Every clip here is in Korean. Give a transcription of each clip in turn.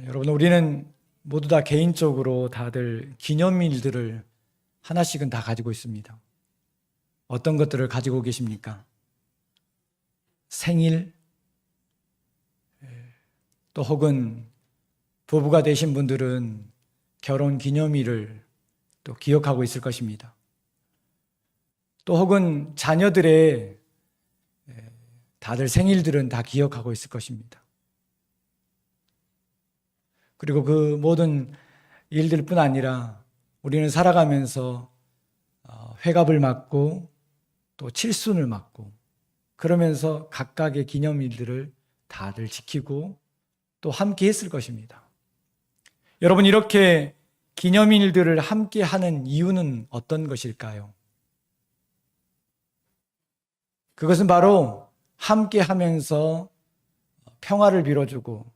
여러분, 우리는 모두 다 개인적으로 다들 기념일들을 하나씩은 다 가지고 있습니다. 어떤 것들을 가지고 계십니까? 생일, 또 혹은 부부가 되신 분들은 결혼 기념일을 또 기억하고 있을 것입니다. 또 혹은 자녀들의 다들 생일들은 다 기억하고 있을 것입니다. 그리고 그 모든 일들뿐 아니라 우리는 살아가면서 어, 회갑을 맞고 또 칠순을 맞고 그러면서 각각의 기념일들을 다들 지키고 또 함께 했을 것입니다. 여러분, 이렇게 기념일들을 함께 하는 이유는 어떤 것일까요? 그것은 바로 함께 하면서 평화를 빌어주고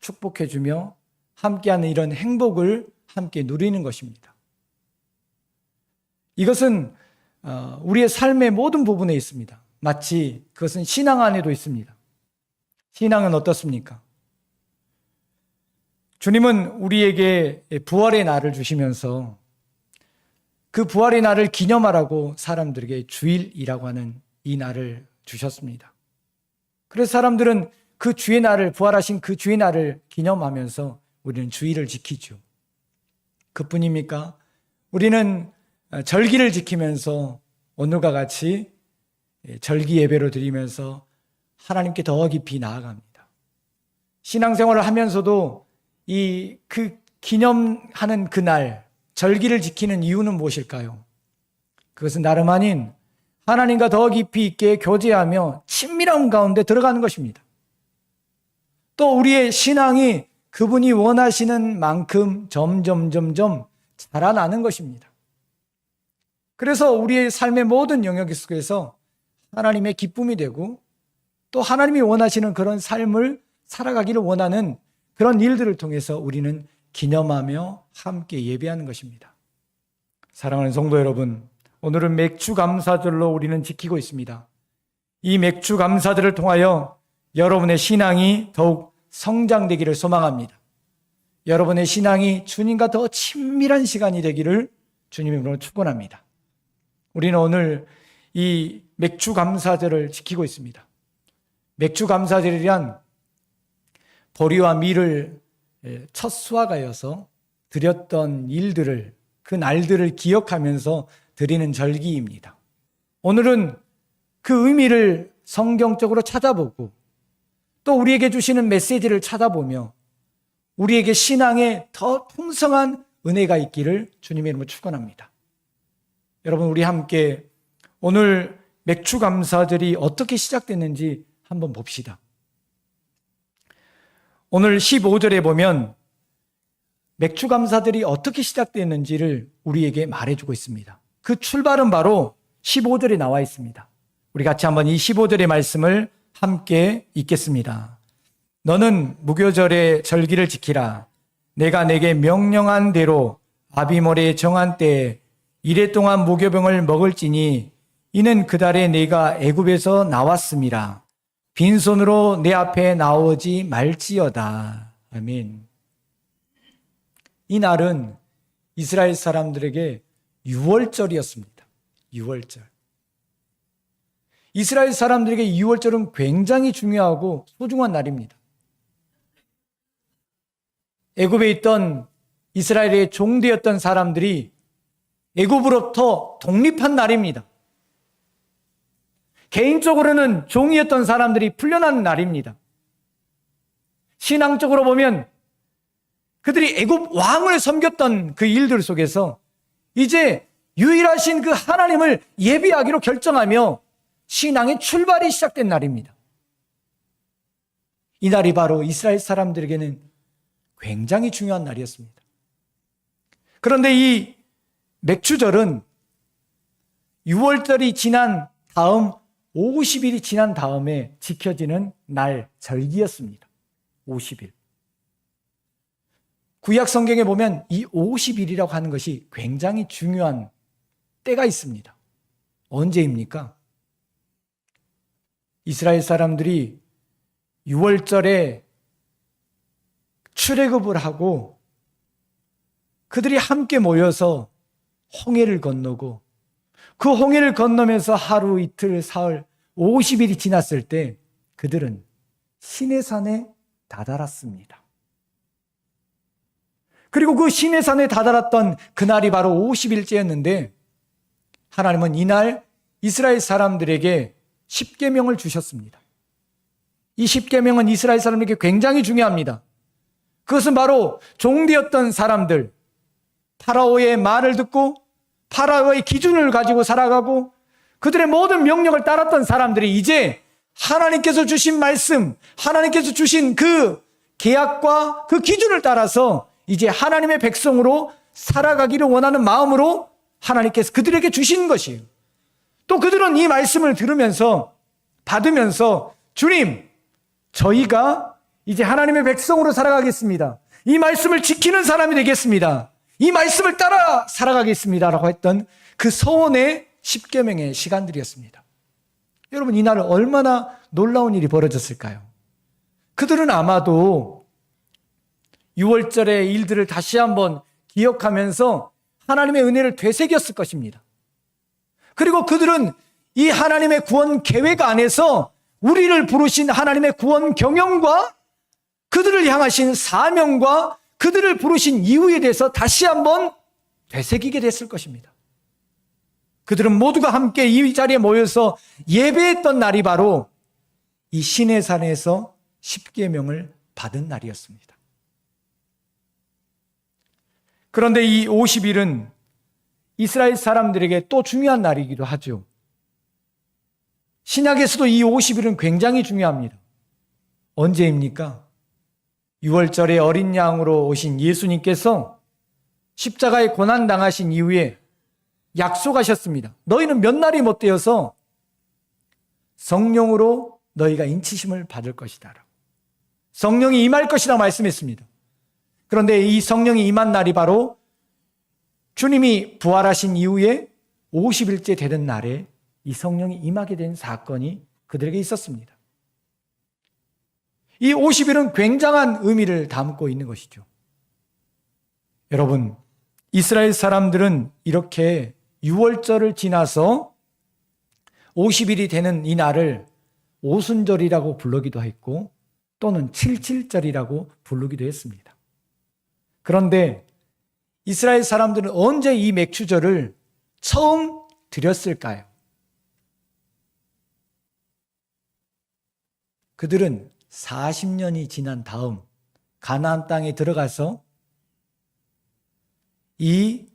축복해주며 함께하는 이런 행복을 함께 누리는 것입니다. 이것은 어, 우리의 삶의 모든 부분에 있습니다. 마치 그것은 신앙 안에도 있습니다. 신앙은 어떻습니까? 주님은 우리에게 부활의 날을 주시면서 그 부활의 날을 기념하라고 사람들에게 주일이라고 하는 이 날을 주셨습니다. 그래서 사람들은 그 주의 날을 부활하신 그 주의 날을 기념하면서 우리는 주일을 지키죠. 그뿐입니까? 우리는 절기를 지키면서 오늘과 같이 절기 예배로 드리면서 하나님께 더 깊이 나아갑니다. 신앙생활을 하면서도 이 그 기념하는 그날 절기를 지키는 이유는 무엇일까요? 그것은 나름 아닌 하나님과 더 깊이 있게 교제하며 친밀한 가운데 들어가는 것입니다. 또 우리의 신앙이 그분이 원하시는 만큼 점점 점점 자라나는 것입니다. 그래서 우리의 삶의 모든 영역 속에서 하나님의 기쁨이 되고 또 하나님이 원하시는 그런 삶을 살아가기를 원하는 그런 일들을 통해서 우리는 기념하며 함께 예배하는 것입니다. 사랑하는 성도 여러분, 오늘은 맥주 감사절로 우리는 지키고 있습니다. 이 맥주 감사들을 통하여 여러분의 신앙이 더욱 성장되기를 소망합니다. 여러분의 신앙이 주님과 더 친밀한 시간이 되기를 주님으로 축원합니다. 우리는 오늘 이 맥주 감사절을 지키고 있습니다. 맥주 감사절이란 보리와 밀을 첫 수확하여서 드렸던 일들을 그 날들을 기억하면서 드리는 절기입니다. 오늘은 그 의미를 성경적으로 찾아보고 또 우리에게 주시는 메시지를 찾아보며 우리에게 신앙에 더 풍성한 은혜가 있기를 주님의 이름으로 축원합니다. 여러분 우리 함께 오늘 맥주 감사들이 어떻게 시작됐는지 한번 봅시다. 오늘 15절에 보면 맥주 감사들이 어떻게 시작됐는지를 우리에게 말해주고 있습니다. 그 출발은 바로 15절에 나와 있습니다. 우리 같이 한번 이 15절의 말씀을 함께 읽겠습니다. 너는 무교절의 절기를 지키라. 내가 내게 명령한 대로 아비몰의 정한 때에 이래 동안 무교병을 먹을지니 이는 그 달에 내가 애굽에서 나왔음이라. 빈손으로 내 앞에 나오지 말지어다. 아멘. 이 날은 이스라엘 사람들에게 6월절이었습니다. 6월절. 이스라엘 사람들에게 6월절은 굉장히 중요하고 소중한 날입니다. 애굽에 있던 이스라엘의 종되었던 사람들이 애굽으로부터 독립한 날입니다. 개인적으로는 종이었던 사람들이 풀려난 날입니다. 신앙적으로 보면 그들이 애굽 왕을 섬겼던 그 일들 속에서 이제 유일하신 그 하나님을 예비하기로 결정하며 신앙의 출발이 시작된 날입니다. 이 날이 바로 이스라엘 사람들에게는 굉장히 중요한 날이었습니다. 그런데 이 맥주절은 6월절이 지난 다음 50일이 지난 다음에 지켜지는 날 절기였습니다. 50일. 구약 성경에 보면 이 50일이라고 하는 것이 굉장히 중요한 때가 있습니다. 언제입니까? 이스라엘 사람들이 6월절에 출애굽을 하고 그들이 함께 모여서 홍해를 건너고 그 홍해를 건너면서 하루 이틀 사흘 50일이 지났을 때 그들은 시내산에 다다랐습니다. 그리고 그 시내산에 다다랐던 그날이 바로 50일째였는데 하나님은 이날 이스라엘 사람들에게 10계명을 주셨습니다. 이 10계명은 이스라엘 사람에게 굉장히 중요합니다. 그것은 바로 종되었던 사람들, 파라오의 말을 듣고 파라오의 기준을 가지고 살아가고 그들의 모든 명령을 따랐던 사람들이 이제 하나님께서 주신 말씀, 하나님께서 주신 그 계약과 그 기준을 따라서 이제 하나님의 백성으로 살아가기를 원하는 마음으로 하나님께서 그들에게 주신 것이에요. 또 그들은 이 말씀을 들으면서 받으면서 주님, 저희가 이제 하나님의 백성으로 살아가겠습니다. 이 말씀을 지키는 사람이 되겠습니다. 이 말씀을 따라 살아가겠습니다라고 했던 그 서원의 십계명의 시간들이었습니다. 여러분 이날 얼마나 놀라운 일이 벌어졌을까요? 그들은 아마도 6월절의 일들을 다시 한번 기억하면서 하나님의 은혜를 되새겼을 것입니다. 그리고 그들은 이 하나님의 구원 계획 안에서 우리를 부르신 하나님의 구원 경영과 그들을 향하신 사명과 그들을 부르신 이유에 대해서 다시 한번 되새기게 됐을 것입니다. 그들은 모두가 함께 이 자리에 모여서 예배했던 날이 바로 이 신의 산에서 십계명을 받은 날이었습니다. 그런데 이 50일은 이스라엘 사람들에게 또 중요한 날이기도 하죠. 신약에서도 이 50일은 굉장히 중요합니다. 언제입니까? 6월절에 어린 양으로 오신 예수님께서 십자가에 고난 당하신 이후에 약속하셨습니다. 너희는 몇 날이 못 되어서 성령으로 너희가 인치심을 받을 것이다. 성령이 임할 것이라 말씀했습니다. 그런데 이 성령이 임한 날이 바로 주님이 부활하신 이후에 50일째 되는 날에 이 성령이 임하게 된 사건이 그들에게 있었습니다. 이 50일은 굉장한 의미를 담고 있는 것이죠. 여러분, 이스라엘 사람들은 이렇게 6월절을 지나서 50일이 되는 이 날을 오순절이라고 부르기도 했고 또는 칠칠절이라고 부르기도 했습니다. 그런데 이스라엘 사람들은 언제 이 맥추절을 처음 드렸을까요? 그들은 40년이 지난 다음 가나안 땅에 들어가서 이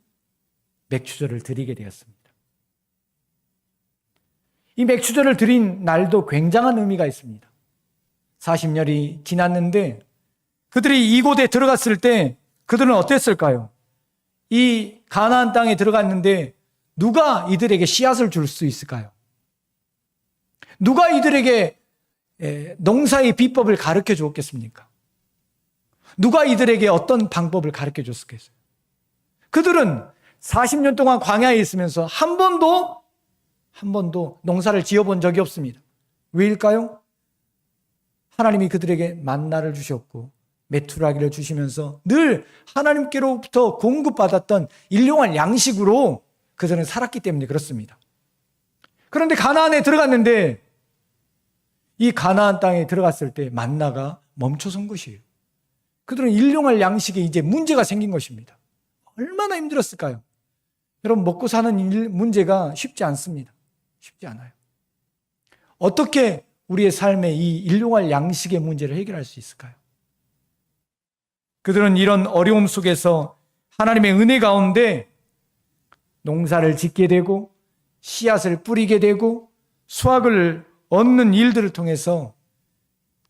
맥추절을 드리게 되었습니다. 이 맥추절을 드린 날도 굉장한 의미가 있습니다. 40년이 지났는데 그들이 이곳에 들어갔을 때 그들은 어땠을까요? 이 가나안 땅에 들어갔는데 누가 이들에게 씨앗을 줄 수 있을까요? 누가 이들에게 농사의 비법을 가르쳐 주었겠습니까? 누가 이들에게 어떤 방법을 가르쳐 줬겠어요? 그들은 40년 동안 광야에 있으면서 한 번도 한 번도 농사를 지어본 적이 없습니다. 왜일까요? 하나님이 그들에게 만나를 주셨고 메투라기를 주시면서 늘 하나님께로부터 공급받았던 일용할 양식으로 그들은 살았기 때문에 그렇습니다. 그런데 가나안에 들어갔는데 이 가나안 땅에 들어갔을 때 만나가 멈춰선 것이에요. 그들은 일용할 양식에 이제 문제가 생긴 것입니다. 얼마나 힘들었을까요? 여러분 먹고 사는 일 문제가 쉽지 않습니다. 쉽지 않아요. 어떻게 우리의 삶에 이 일용할 양식의 문제를 해결할 수 있을까요? 그들은 이런 어려움 속에서 하나님의 은혜 가운데 농사를 짓게 되고 씨앗을 뿌리게 되고 수확을 얻는 일들을 통해서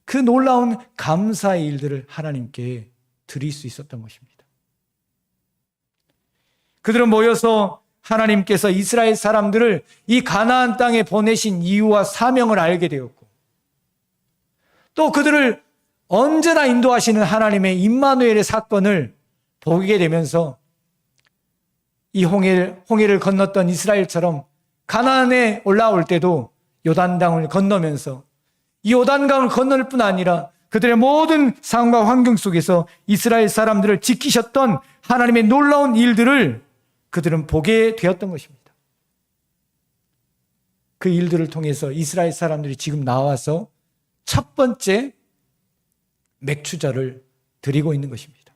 그 놀라운 감사의 일들을 하나님께 드릴 수 있었던 것입니다. 그들은 모여서 하나님께서 이스라엘 사람들을 이 가나안 땅에 보내신 이유와 사명을 알게 되었고 또 그들을 언제나 인도하시는 하나님의 임마누엘의 사건을 보게 되면서 이 홍해를, 홍해를 건넜던 이스라엘처럼 가나안에 올라올 때도 요단강을 건너면서 이 요단강을 건널 뿐 아니라 그들의 모든 상황과 환경 속에서 이스라엘 사람들을 지키셨던 하나님의 놀라운 일들을 그들은 보게 되었던 것입니다. 그 일들을 통해서 이스라엘 사람들이 지금 나와서 첫 번째 맥추절을 드리고 있는 것입니다.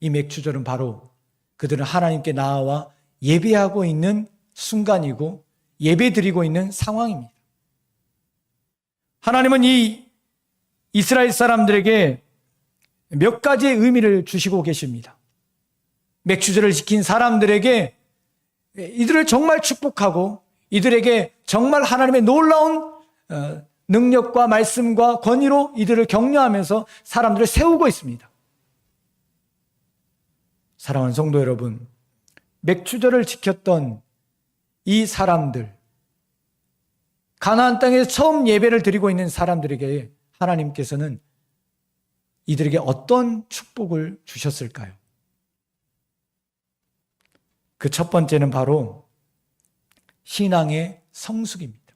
이 맥추절은 바로 그들은 하나님께 나아와 예배하고 있는 순간이고 예배 드리고 있는 상황입니다. 하나님은 이 이스라엘 사람들에게 몇 가지의 의미를 주시고 계십니다. 맥주절을 지킨 사람들에게 이들을 정말 축복하고 이들에게 정말 하나님의 놀라운 어, 능력과 말씀과 권위로 이들을 격려하면서 사람들을 세우고 있습니다. 사랑하는 성도 여러분, 맥주절을 지켰던 이 사람들, 가나안 땅에서 처음 예배를 드리고 있는 사람들에게 하나님께서는 이들에게 어떤 축복을 주셨을까요? 그 첫 번째는 바로 신앙의 성숙입니다.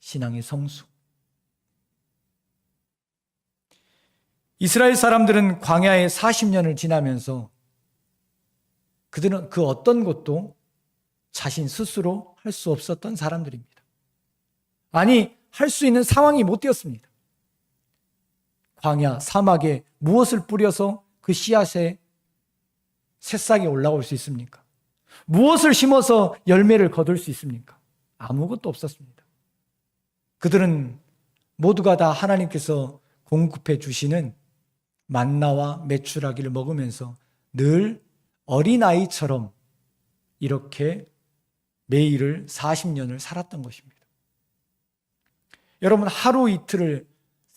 신앙의 성숙. 이스라엘 사람들은 광야에 40년을 지나면서 그들은 그 어떤 것도 자신 스스로 할 수 없었던 사람들입니다. 아니, 할 수 있는 상황이 못 되었습니다. 광야, 사막에 무엇을 뿌려서 그 씨앗에 새싹이 올라올 수 있습니까? 무엇을 심어서 열매를 거둘 수 있습니까? 아무것도 없었습니다. 그들은 모두가 다 하나님께서 공급해 주시는 만나와 메추라기를 먹으면서 늘 어린아이처럼 이렇게 매일을 40년을 살았던 것입니다. 여러분, 하루 이틀을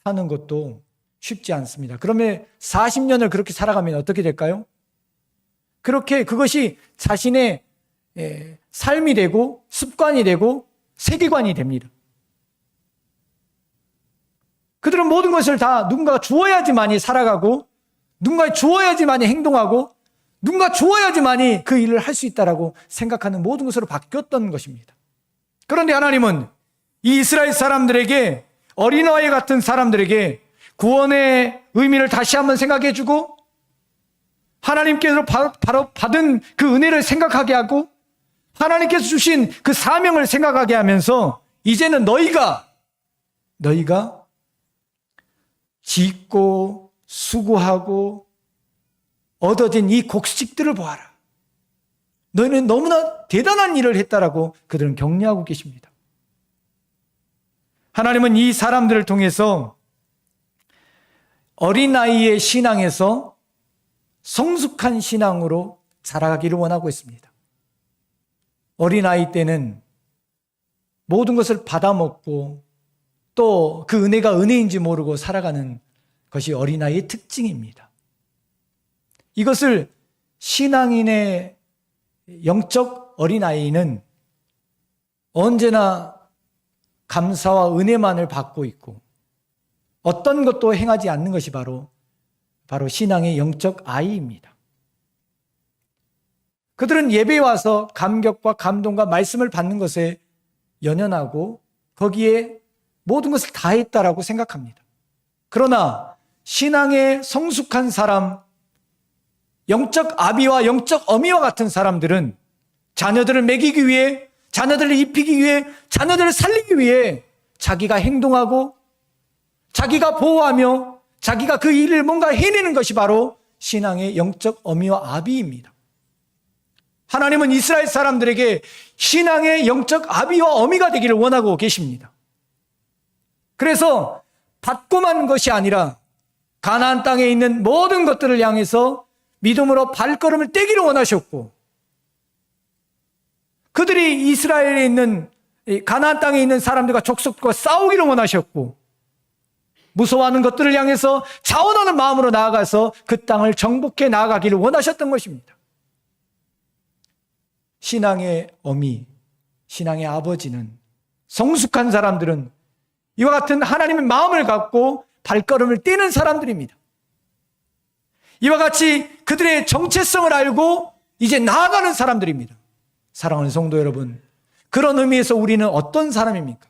사는 것도 쉽지 않습니다. 그러면 40년을 그렇게 살아가면 어떻게 될까요? 그렇게 그것이 자신의 예, 삶이 되고 습관이 되고 세계관이 됩니다. 그들은 모든 것을 다 누군가가 주어야지만이 살아가고 누군가 주어야지만이 행동하고 누군가 주어야지만이 그 일을 할 수 있다라고 생각하는 모든 것으로 바뀌었던 것입니다. 그런데 하나님은 이 이스라엘 사람들에게 어린아이 같은 사람들에게 구원의 의미를 다시 한번 생각해 주고 하나님께서 바로 받은 그 은혜를 생각하게 하고 하나님께서 주신 그 사명을 생각하게 하면서 이제는 너희가 너희가 짓고 수고하고 얻어진 이 곡식들을 보아라. 너희는 너무나 대단한 일을 했다라고 그들은 격려하고 계십니다. 하나님은 이 사람들을 통해서 어린아이의 신앙에서 성숙한 신앙으로 자라가기를 원하고 있습니다. 어린아이 때는 모든 것을 받아먹고 또 그 은혜가 은혜인지 모르고 살아가는 것이 어린아이의 특징입니다. 이것을 신앙인의 영적 어린아이는 언제나 감사와 은혜만을 받고 있고 어떤 것도 행하지 않는 것이 바로 바로 신앙의 영적 아이입니다. 그들은 예배에 와서 감격과 감동과 말씀을 받는 것에 연연하고 거기에 모든 것을 다 했다라고 생각합니다. 그러나 신앙의 성숙한 사람, 영적 아비와 영적 어미와 같은 사람들은 자녀들을 먹이기 위해, 자녀들을 입히기 위해, 자녀들을 살리기 위해 자기가 행동하고 자기가 보호하며 자기가 그 일을 뭔가 해내는 것이 바로 신앙의 영적 어미와 아비입니다. 하나님은 이스라엘 사람들에게 신앙의 영적 아비와 어미가 되기를 원하고 계십니다. 그래서 받고만 것이 아니라 가나안 땅에 있는 모든 것들을 향해서 믿음으로 발걸음을 떼기를 원하셨고 그들이 이스라엘에 있는 가나안 땅에 있는 사람들과 족속과 싸우기를 원하셨고 무서워하는 것들을 향해서 자원하는 마음으로 나아가서 그 땅을 정복해 나아가기를 원하셨던 것입니다. 신앙의 어미, 신앙의 아버지는 성숙한 사람들은 이와 같은 하나님의 마음을 갖고 발걸음을 떼는 사람들입니다. 이와 같이 그들의 정체성을 알고 이제 나아가는 사람들입니다. 사랑하는 성도 여러분, 그런 의미에서 우리는 어떤 사람입니까?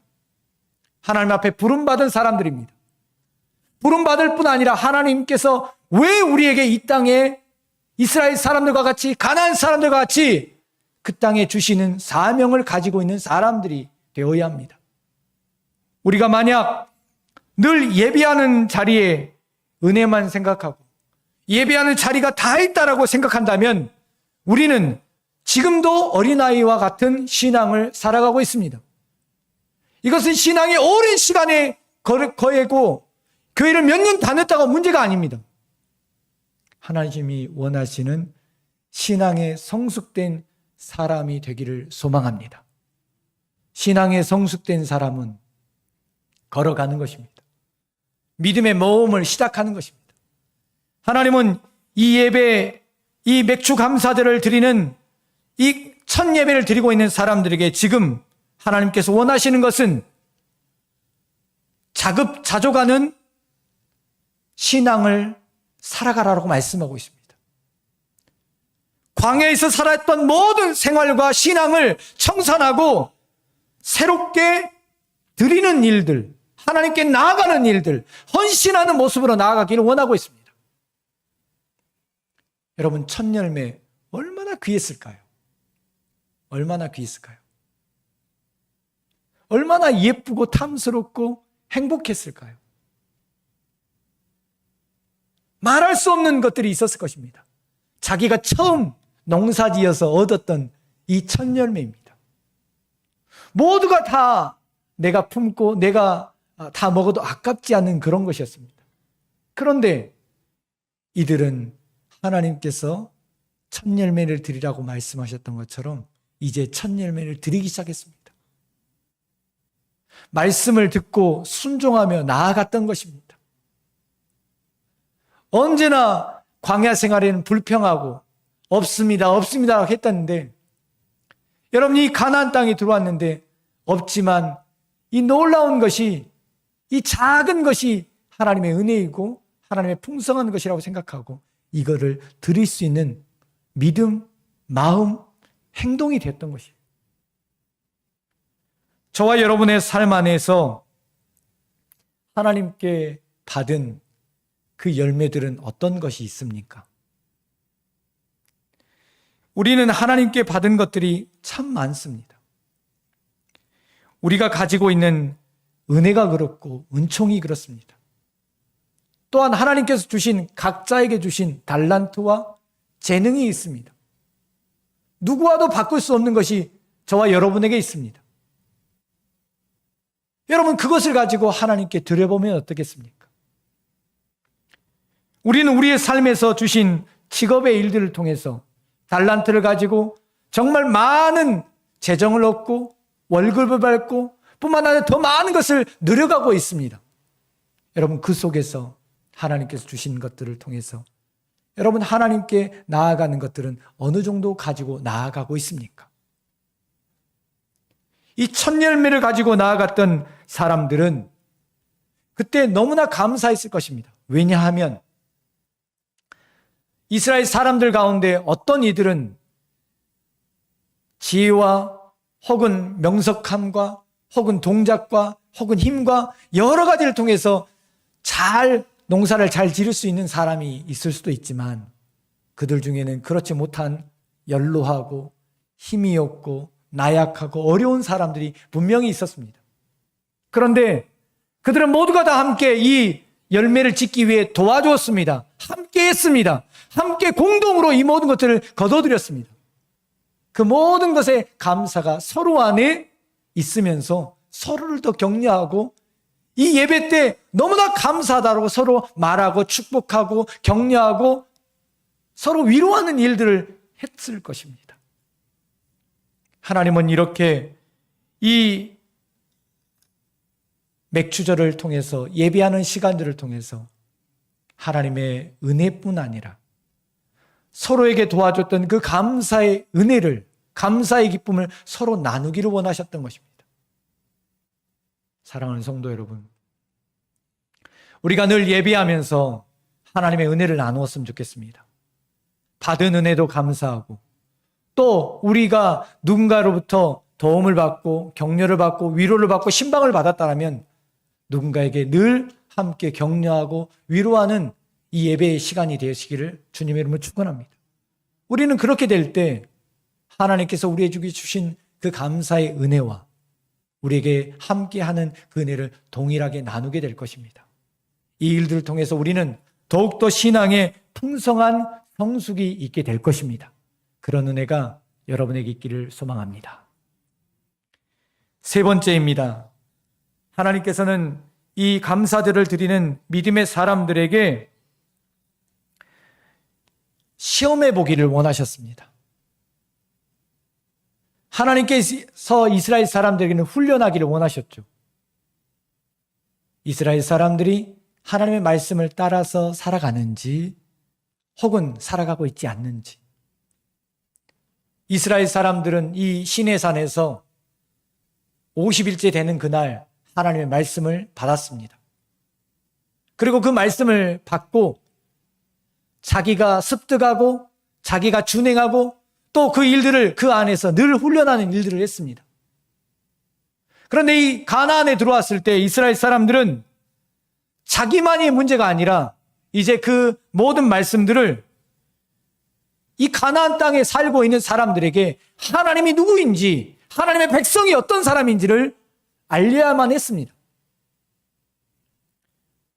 하나님 앞에 부름받은 사람들입니다. 부름받을 뿐 아니라 하나님께서 왜 우리에게 이 땅에 이스라엘 사람들과 같이 가나안 사람들과 같이 그 땅에 주시는 사명을 가지고 있는 사람들이 되어야 합니다. 우리가 만약 늘 예비하는 자리에 은혜만 생각하고 예비하는 자리가 다 있다라고 생각한다면 우리는 지금도 어린아이와 같은 신앙을 살아가고 있습니다. 이것은 신앙이 오랜 시간에 거- 거하고 교회를 몇 년 다녔다가 문제가 아닙니다. 하나님이 원하시는 신앙의 성숙된 사람이 되기를 소망합니다. 신앙의 성숙된 사람은 걸어가는 것입니다. 믿음의 모험을 시작하는 것입니다. 하나님은 이 예배, 이 맥주 감사들을 드리는 이 첫 예배를 드리고 있는 사람들에게 지금 하나님께서 원하시는 것은 자급자족하는 신앙을 살아가라고 말씀하고 있습니다. 광야에서 살았던 모든 생활과 신앙을 청산하고 새롭게 드리는 일들, 하나님께 나아가는 일들, 헌신하는 모습으로 나아가기를 원하고 있습니다. 여러분, 첫 열매 얼마나 귀했을까요? 얼마나 귀했을까요? 얼마나 예쁘고 탐스럽고 행복했을까요? 말할 수 없는 것들이 있었을 것입니다. 자기가 처음 농사 지어서 얻었던 이 첫 열매입니다. 모두가 다 내가 품고 내가 다 먹어도 아깝지 않은 그런 것이었습니다. 그런데 이들은 하나님께서 첫 열매를 드리라고 말씀하셨던 것처럼 이제 첫 열매를 드리기 시작했습니다. 말씀을 듣고 순종하며 나아갔던 것입니다. 언제나 광야 생활에는 불평하고 없습니다, 없습니다 했다는데 여러분이 가나안 땅에 들어왔는데 없지만 이 놀라운 것이 이 작은 것이 하나님의 은혜이고 하나님의 풍성한 것이라고 생각하고 이거를 드릴 수 있는 믿음, 마음, 행동이 됐던 것이에요. 저와 여러분의 삶 안에서 하나님께 받은 그 열매들은 어떤 것이 있습니까? 우리는 하나님께 받은 것들이 참 많습니다. 우리가 가지고 있는 은혜가 그렇고 은총이 그렇습니다. 또한 하나님께서 주신 각자에게 주신 달란트와 재능이 있습니다. 누구와도 바꿀 수 없는 것이 저와 여러분에게 있습니다. 여러분 그것을 가지고 하나님께 드려보면 어떻겠습니까? 우리는 우리의 삶에서 주신 직업의 일들을 통해서 달란트를 가지고 정말 많은 재정을 얻고 월급을 받고 뿐만 아니라 더 많은 것을 누려가고 있습니다. 여러분 그 속에서 하나님께서 주신 것들을 통해서 여러분 하나님께 나아가는 것들은 어느 정도 가지고 나아가고 있습니까? 이 첫 열매를 가지고 나아갔던 사람들은 그때 너무나 감사했을 것입니다. 왜냐하면 이스라엘 사람들 가운데 어떤 이들은 지혜와 혹은 명석함과 혹은 동작과 혹은 힘과 여러 가지를 통해서 잘 농사를 잘 지을 수 있는 사람이 있을 수도 있지만 그들 중에는 그렇지 못한 연로하고 힘이 없고 나약하고 어려운 사람들이 분명히 있었습니다. 그런데 그들은 모두가 다 함께 이 열매를 짓기 위해 도와주었습니다. 함께 했습니다. 함께 공동으로 이 모든 것들을 거둬들였습니다. 그 모든 것에 감사가 서로 안에 있으면서 서로를 더 격려하고 이 예배 때 너무나 감사하다고 서로 말하고 축복하고 격려하고 서로 위로하는 일들을 했을 것입니다. 하나님은 이렇게 이 맥주절을 통해서 예배하는 시간들을 통해서 하나님의 은혜뿐 아니라 서로에게 도와줬던 그 감사의 은혜를 감사의 기쁨을 서로 나누기를 원하셨던 것입니다. 사랑하는 성도 여러분, 우리가 늘 예배하면서 하나님의 은혜를 나누었으면 좋겠습니다. 받은 은혜도 감사하고 또 우리가 누군가로부터 도움을 받고 격려를 받고 위로를 받고 신방을 받았다면 누군가에게 늘 함께 격려하고 위로하는 이 예배의 시간이 되시기를 주님의 이름으로 축원합니다. 우리는 그렇게 될 때 하나님께서 우리에게 주신 그 감사의 은혜와 우리에게 함께하는 그 은혜를 동일하게 나누게 될 것입니다. 이 일들을 통해서 우리는 더욱더 신앙에 풍성한 성숙이 있게 될 것입니다. 그런 은혜가 여러분에게 있기를 소망합니다. 세 번째입니다. 하나님께서는 이 감사들을 드리는 믿음의 사람들에게 시험해 보기를 원하셨습니다. 하나님께서 이스라엘 사람들에게는 훈련하기를 원하셨죠. 이스라엘 사람들이 하나님의 말씀을 따라서 살아가는지 혹은 살아가고 있지 않는지. 이스라엘 사람들은 이 시내산에서 50일째 되는 그날 하나님의 말씀을 받았습니다. 그리고 그 말씀을 받고 자기가 습득하고 자기가 준행하고 또 그 일들을 그 안에서 늘 훈련하는 일들을 했습니다. 그런데 이 가나안에 들어왔을 때 이스라엘 사람들은 자기만의 문제가 아니라 이제 그 모든 말씀들을 이 가나안 땅에 살고 있는 사람들에게 하나님이 누구인지 하나님의 백성이 어떤 사람인지를 알려야만 했습니다.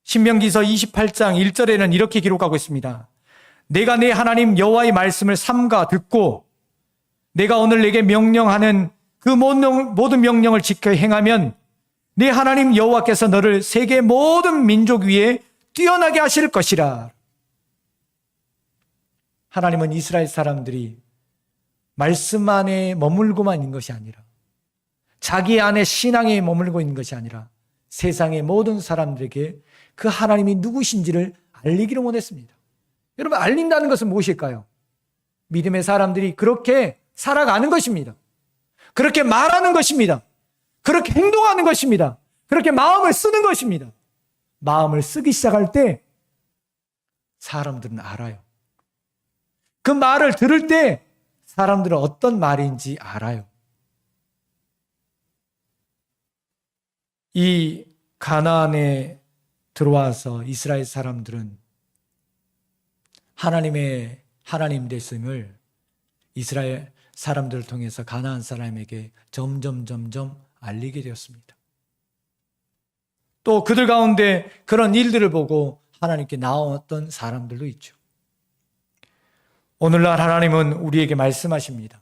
신명기서 28장 1절에는 이렇게 기록하고 있습니다. 내가 내 하나님 여호와의 말씀을 삼가 듣고 내가 오늘 내게 명령하는 그 모든 명령을 지켜 행하면 네 하나님 여호와께서 너를 세계 모든 민족 위에 뛰어나게 하실 것이라. 하나님은 이스라엘 사람들이 말씀 안에 머물고만 있는 것이 아니라 자기 안에 신앙에 머물고 있는 것이 아니라 세상의 모든 사람들에게 그 하나님이 누구신지를 알리기를 원했습니다. 여러분, 알린다는 것은 무엇일까요? 믿음의 사람들이 그렇게 살아가는 것입니다. 그렇게 말하는 것입니다. 그렇게 행동하는 것입니다. 그렇게 마음을 쓰는 것입니다. 마음을 쓰기 시작할 때 사람들은 알아요. 그 말을 들을 때 사람들은 어떤 말인지 알아요. 이 가나안에 들어와서 이스라엘 사람들은 하나님의 하나님 되심을 이스라엘 사람들을 통해서 가나안 사람에게 점점 점점 알리게 되었습니다. 또 그들 가운데 그런 일들을 보고 하나님께 나왔던 사람들도 있죠. 오늘날 하나님은 우리에게 말씀하십니다.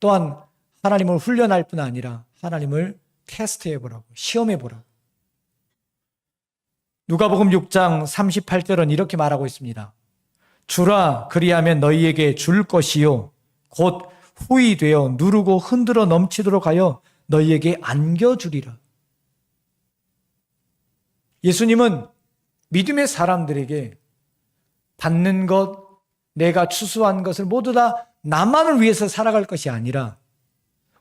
또한 하나님을 훈련할 뿐 아니라 하나님을 테스트해 보라고, 시험해 보라고. 누가복음 6장 38절은 이렇게 말하고 있습니다. 주라 그리하면 너희에게 줄 것이요 곧 후이 되어 누르고 흔들어 넘치도록 하여 너희에게 안겨주리라. 예수님은 믿음의 사람들에게 받는 것, 내가 추수한 것을 모두 다 나만을 위해서 살아갈 것이 아니라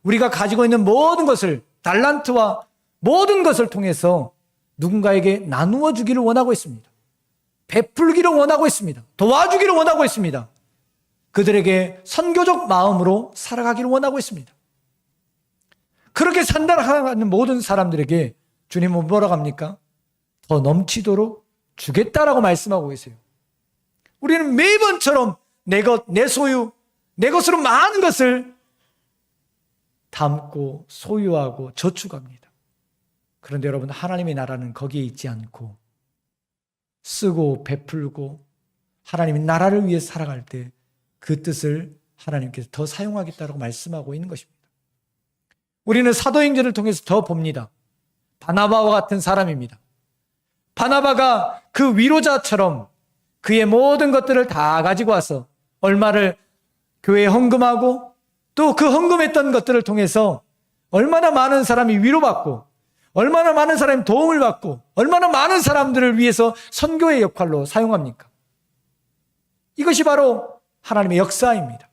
우리가 가지고 있는 모든 것을 달란트와 모든 것을 통해서 누군가에게 나누어 주기를 원하고 있습니다. 베풀기를 원하고 있습니다. 도와주기를 원하고 있습니다. 그들에게 선교적 마음으로 살아가기를 원하고 있습니다. 그렇게 산다하는 모든 사람들에게 주님은 뭐라고 합니까? 더 넘치도록 주겠다라고 말씀하고 계세요. 우리는 매번처럼 내 것, 내 소유, 내 것으로 많은 것을 담고 소유하고 저축합니다. 그런데 여러분, 하나님의 나라는 거기에 있지 않고 쓰고 베풀고 하나님의 나라를 위해 살아갈 때 그 뜻을 하나님께서 더 사용하겠다고 말씀하고 있는 것입니다. 우리는 사도행전을 통해서 더 봅니다. 바나바와 같은 사람입니다. 바나바가 그 위로자처럼 그의 모든 것들을 다 가지고 와서 얼마를 교회에 헌금하고 또 그 헌금했던 것들을 통해서 얼마나 많은 사람이 위로받고 얼마나 많은 사람이 도움을 받고 얼마나 많은 사람들을 위해서 선교의 역할로 사용합니까? 이것이 바로 하나님의 역사입니다.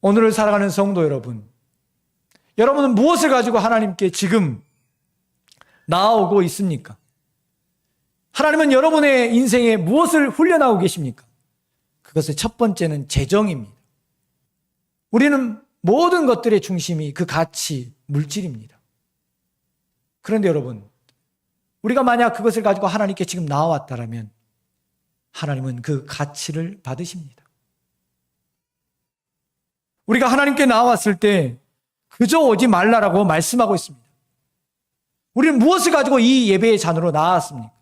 오늘을 살아가는 성도 여러분, 여러분은 무엇을 가지고 하나님께 지금 나아오고 있습니까? 하나님은 여러분의 인생에 무엇을 훈련하고 계십니까? 그것의 첫 번째는 재정입니다. 우리는 모든 것들의 중심이 그 가치, 물질입니다. 그런데 여러분, 우리가 만약 그것을 가지고 하나님께 지금 나와왔다라면 하나님은 그 가치를 받으십니다. 우리가 하나님께 나왔을 때 그저 오지 말라라고 말씀하고 있습니다. 우리는 무엇을 가지고 이 예배의 잔으로 나왔습니까?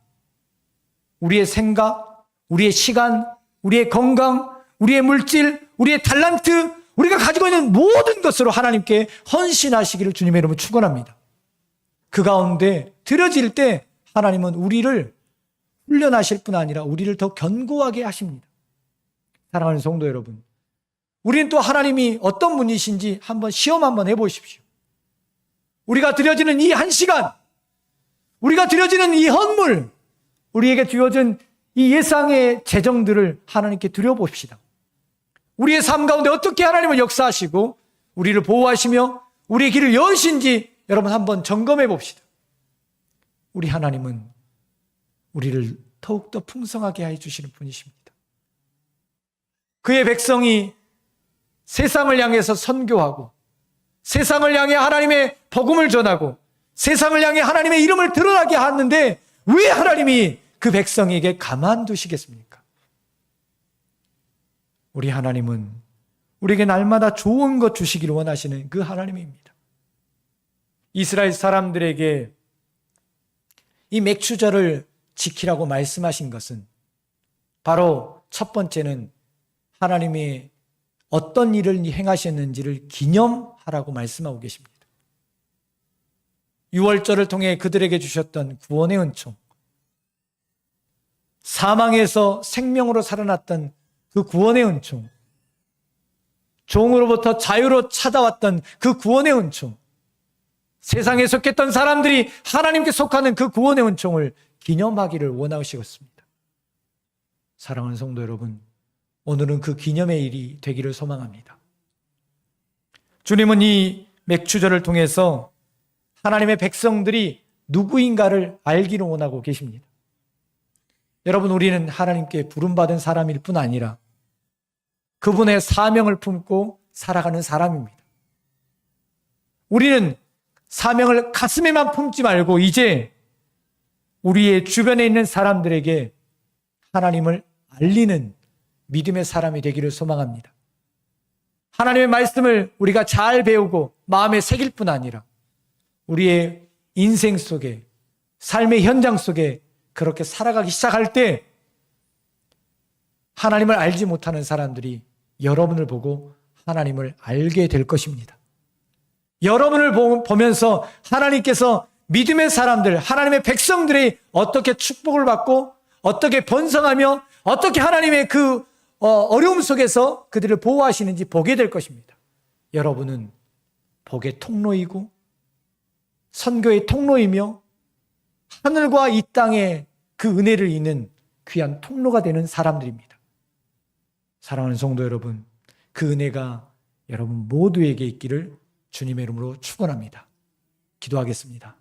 우리의 생각, 우리의 시간, 우리의 건강, 우리의 물질, 우리의 탤런트, 우리가 가지고 있는 모든 것으로 하나님께 헌신하시기를 주님의 이름으로 축원합니다. 그 가운데 드려질 때 하나님은 우리를 훈련하실 뿐 아니라 우리를 더 견고하게 하십니다. 사랑하는 성도 여러분, 우리는 또 하나님이 어떤 분이신지 한번 시험 한번 해보십시오. 우리가 드려지는 이 한 시간, 우리가 드려지는 이 헌물, 우리에게 주어진 이 예상의 재정들을 하나님께 드려봅시다. 우리의 삶 가운데 어떻게 하나님을 역사하시고 우리를 보호하시며 우리의 길을 여신지 여러분 한번 점검해 봅시다. 우리 하나님은 우리를 더욱더 풍성하게 해 주시는 분이십니다. 그의 백성이 세상을 향해서 선교하고 세상을 향해 하나님의 복음을 전하고 세상을 향해 하나님의 이름을 드러나게 하는데 왜 하나님이 그 백성에게 가만두시겠습니까? 우리 하나님은 우리에게 날마다 좋은 것 주시기를 원하시는 그 하나님입니다. 이스라엘 사람들에게 이 맥추절을 지키라고 말씀하신 것은 바로 첫 번째는 하나님이 어떤 일을 행하셨는지를 기념하라고 말씀하고 계십니다. 6월절을 통해 그들에게 주셨던 구원의 은총, 사망에서 생명으로 살아났던 그 구원의 은총, 종으로부터 자유로 찾아왔던 그 구원의 은총, 세상에 속했던 사람들이 하나님께 속하는 그 구원의 은총을 기념하기를 원하시겠습니다. 사랑하는 성도 여러분, 오늘은 그 기념의 일이 되기를 소망합니다. 주님은 이 맥추절을 통해서 하나님의 백성들이 누구인가를 알기를 원하고 계십니다. 여러분, 우리는 하나님께 부름받은 사람일 뿐 아니라 그분의 사명을 품고 살아가는 사람입니다. 우리는 사명을 가슴에만 품지 말고 이제 우리의 주변에 있는 사람들에게 하나님을 알리는 믿음의 사람이 되기를 소망합니다. 하나님의 말씀을 우리가 잘 배우고 마음에 새길 뿐 아니라 우리의 인생 속에 삶의 현장 속에 그렇게 살아가기 시작할 때 하나님을 알지 못하는 사람들이 여러분을 보고 하나님을 알게 될 것입니다. 여러분을 보면서 하나님께서 믿음의 사람들, 하나님의 백성들이 어떻게 축복을 받고 어떻게 번성하며 어떻게 하나님의 그 어, 어려움 속에서 그들을 보호하시는지 보게 될 것입니다. 여러분은 복의 통로이고 선교의 통로이며 하늘과 이 땅의 그 은혜를 잇는 귀한 통로가 되는 사람들입니다. 사랑하는 성도 여러분, 그 은혜가 여러분 모두에게 있기를 주님의 이름으로 축원합니다. 기도하겠습니다.